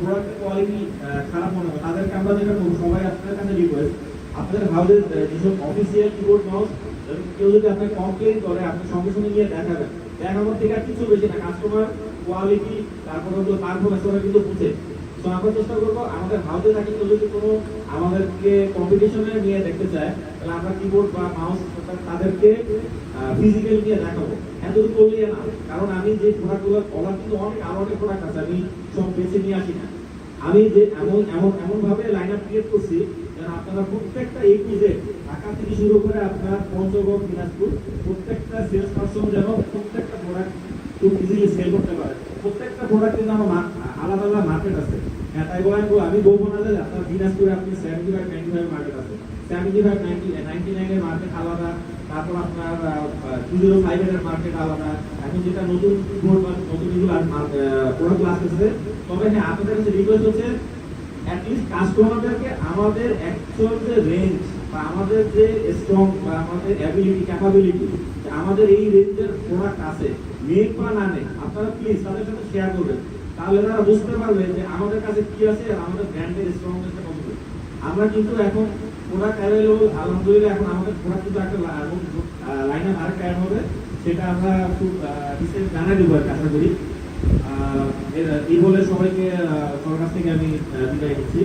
প্রোডাক্টের কোয়ালিটি খারাপ মনে হয় তাদেরকে আমরা যেটা করব সবাই আপনাদের কাছে রিকোয়েস্ট আপনাদের হাউসের যেসব অফিসিয়াল কিবোর্ড মাউস কেউ যদি আপনাকে কমপ্লেন করে, আপনি সঙ্গে সঙ্গে গিয়ে দেখাবেন। দেখানোর থেকে আর কিছু বেশি না। কাস্টমার কোয়ালিটি তারপর হলো পারফরমেন্স ওরা কিন্তু বুঝে। আমরা চেষ্টা করব, আমাদের হাউসে থাকি যদি কোনো আমাদেরকে কম্পিটিশনে নিয়ে দেখতে চায়, তাহলে আমরা কিবোর্ড বা মাউস তাদেরকে ফিজিক্যালি নিয়ে দেখাবো। এতটুকু করলেই না, কারণ আমি যে প্রোডাক্টগুলো বলার কিন্তু অনেক, আরও অনেক প্রোডাক্ট আছে, আমি সব বেছে নিয়ে আসি না। আমি যে এমন এমন এমন ভাবে লাইন আপ ক্রিয়েট করছি, যেন আপনারা প্রত্যেকটা এই টু জেড ঢাকা থেকে শুরু করে আপনার পঞ্চগড়, দিনাজপুর, প্রত্যেকটা সেলস পার্সন যেন প্রত্যেকটা প্রোডাক্ট খুব ইজিলি সেল করতে পারে। প্রত্যেকটা প্রোডাক্ট কিন্তু আমার আলাদা আলাদা মার্কেট আছে। হ্যাঁ তাই বলেন তো আমি বলব না যে আপনার দিনাজপুরে আপনি seventy five ninety five market আছে। সেভেন্টি ফাইভ নাইনটি নাইনটি নাইনের মার্কেট আলাদা, তারপর আপনার টু জিরো ফাইভ এর মার্কেট আলাদা। এখন যেটা নতুন নতুন প্রোডাক্ট আসতেছে তবে হ্যাঁ আপনাদের কাছে রিকোয়েস্ট হচ্ছে অ্যাটলিস্ট কাস্টমারদেরকে আমাদের অ্যাকচুয়াল যে রেঞ্জ বা আমাদের যে স্ট্রং বা আমাদের অ্যাবিলিটি ক্যাপাবিলিটি আমাদের এই রেঞ্জের প্রোডাক্ট আছে নেক বা না নেক আপনারা প্লিজ তাদের সাথে শেয়ার করবেন। তাহলে তারা বুঝতে পারবে যে আমাদের কাছে কি আছে আর আমাদের ব্র্যান্ডের স্ট্রংনেসটা কত। আমরা কিন্তু এখন প্রোডাক্ট অ্যাভেলেবল আলহামদুলিল্লাহ এখন আমাদের প্রোডাক্ট কিন্তু একটা লাইন আপ আরেকটা অ্যাড হবে, সেটা আমরা খুব রিসেন্ট জানা দেবো আর আশা করি। এই বলে সবাইকে কাছ থেকে আমি বিদায় নিচ্ছি।